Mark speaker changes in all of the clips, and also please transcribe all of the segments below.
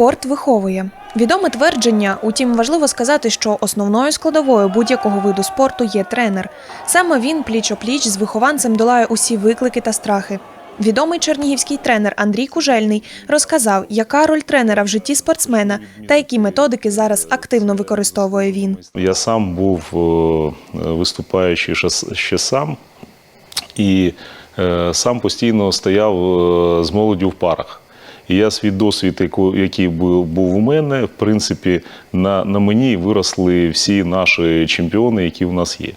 Speaker 1: Спорт виховує. Відоме твердження, утім, важливо сказати, що основною складовою будь-якого виду спорту є тренер. Саме він пліч-опліч з вихованцем долає усі виклики та страхи. Відомий чернігівський тренер Андрій Кужельний розказав, яка роль тренера в житті спортсмена та які методики зараз активно використовує він.
Speaker 2: Я сам був е, виступаючий ще сам, і е, сам постійно стояв е, з молоддю в парах. Я свій досвід, який був, у мене, в принципі, на, на мені виросли всі наші чемпіони, які в нас є.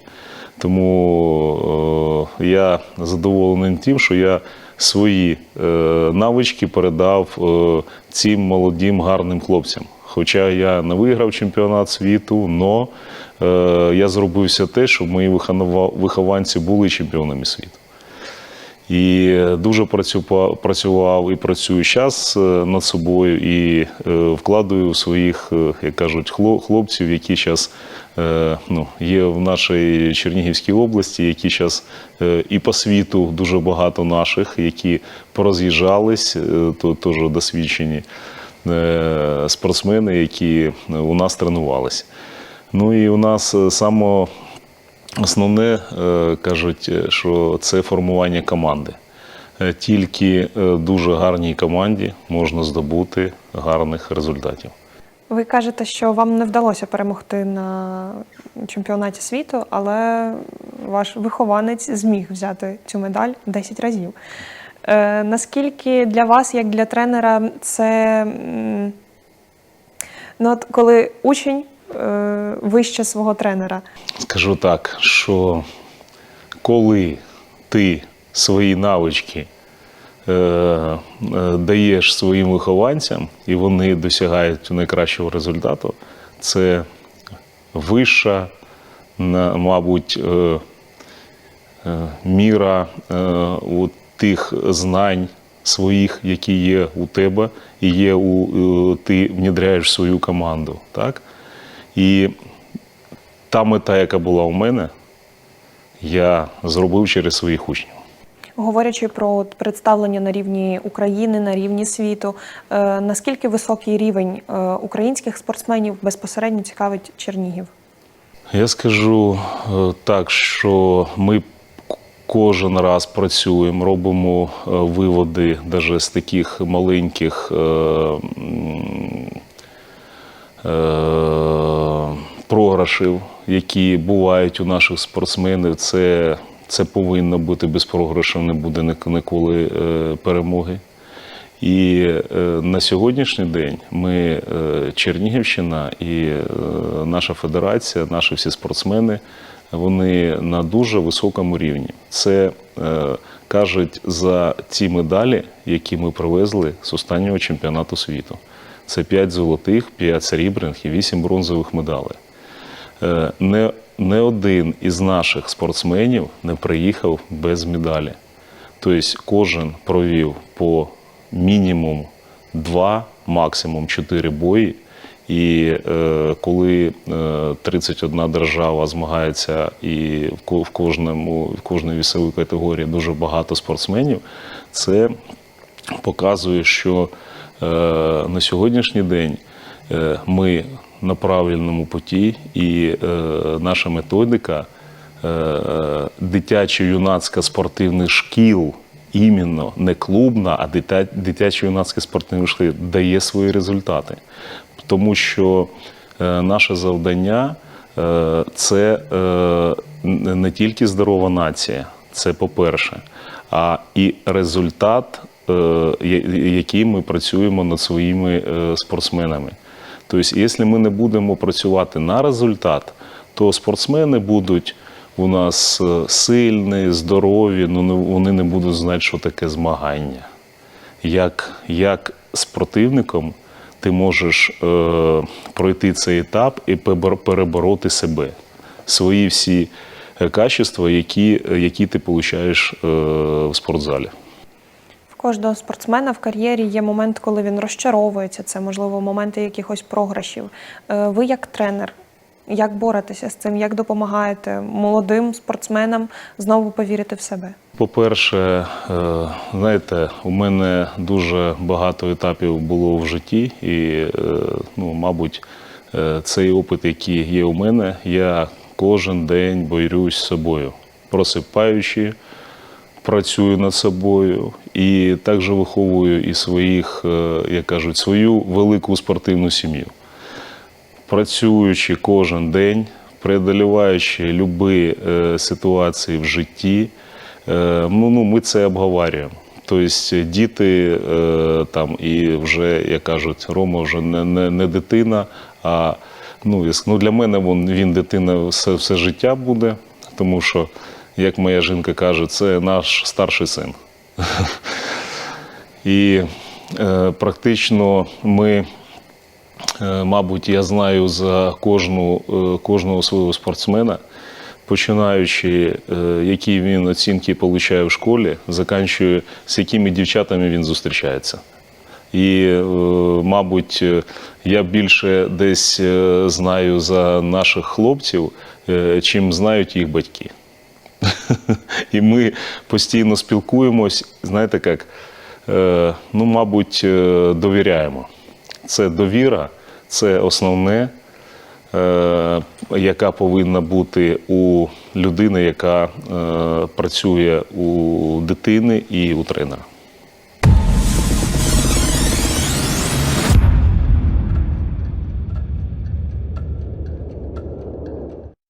Speaker 2: Тому е, я задоволений тим, що я свої е, навички передав е, цим молодим гарним хлопцям. Хоча я не виграв чемпіонат світу, але е, я зробив все те, щоб мої вихованці були чемпіонами світу. І дуже працюва- працював і працюю зараз над собою, і е, вкладаю в своїх, е, як кажуть, хло- хлопців, які зараз ну, є в нашій Чернігівській області, які зараз і по світу дуже багато наших, які пороз'їжджались, е, то теж досвідчені е, спортсмени, які у нас тренувалися. Ну і у нас е, само Основне е, кажуть, е, що це формування команди. Е, Тільки дуже гарній команді можна здобути гарних результатів.
Speaker 1: Ви кажете, що вам не вдалося перемогти на чемпіонаті світу, але ваш вихованець зміг взяти цю медаль 10 разів. Наскільки для вас, як для тренера, це ну, от коли учень вище свого тренера?
Speaker 2: Скажу так, що коли ти свої навички е, е, даєш своїм вихованцям і вони досягають найкращого результату, це вища, мабуть, е, е, міра е, у тих знань своїх, які є у тебе, і є у е, ти внідряєш свою команду. Так? І та мета, яка була у мене, я зробив через своїх учнів.
Speaker 1: Говорячи про представлення на рівні України, на рівні світу, е, наскільки високий рівень е, українських спортсменів безпосередньо цікавить Чернігів?
Speaker 2: Я скажу е, так, що ми кожен раз працюємо, робимо е, виводи навіть з таких маленьких е, е, програшів, які бувають у наших спортсменів. Це, це повинно бути без програшів, не буде ніколи е, перемоги. І е, на сьогоднішній день ми, е, Чернігівщина і наша федерація, наші всі спортсмени, вони на дуже високому рівні. Це кажуть за ті медалі, які ми привезли з останнього чемпіонату світу. Це 5 золотих, 5 срібних і 8 бронзових медалей. Е, Не, не один із наших спортсменів не приїхав без медалі. Тобто кожен провів по мінімум два, максимум чотири бої. І е, коли е, 31 держава змагається і в в кожному в кожній вісовій категорії дуже багато спортсменів, це показує, що е, на сьогоднішній день е, ми на правильному путі, і е, наша методика е, дитячо-юнацька спортивних шкіл, іменно не клубна, а дитя- дитячо-юнацька спортивних шкіл дає свої результати. Тому що е, наше завдання е, це е, не тільки здорова нація, це по-перше, а і результат, е, я- який ми працюємо над своїми е, спортсменами. Тобто, якщо ми не будемо працювати на результат, то спортсмени будуть у нас е, сильні, здорові, але вони не будуть знати, що таке змагання. Як, як з противником ти можеш е, пройти цей етап і перебороти себе, свої всі е, качества, які, які ти получаєш е, в спортзалі.
Speaker 1: Кожного спортсмена в кар'єрі є момент, коли він розчаровується. Це можливо моменти якихось програшів. Е, Ви як тренер, Як боретеся з цим? Як допомагаєте молодим спортсменам знову повірити в себе?
Speaker 2: По-перше, е, знаєте, у мене дуже багато етапів було в житті, і, е, ну, мабуть, цей опит, який є у мене, я кожен день борюсь з собою, просипаючи, працюю над собою і також виховую і своїх, е, як кажуть, свою велику спортивну сім'ю працюючи кожен день, преодоліваючи любі е, ситуації в житті, е, ну, ну, ми це обговорюємо. Тобто діти там і вже, як кажуть, Рома вже не, не, не дитина, а ну, ну, для мене він, він дитина все, все життя буде, тому що, як моя жінка каже, це наш старший син. І е, практично ми Е, Мабуть, я знаю за кожну, е, кожного свого спортсмена, починаючи, які він оцінки отримує в школі, заканчує, з якими дівчатами він зустрічається. І, мабуть, я більше десь знаю за наших хлопців, чим знають їх батьки. І ми постійно спілкуємось, знаєте як, е, ну, мабуть, е, довіряємо. Це довіра, це основне, е, яка повинна бути у людини, яка працює у дитини і у тренера.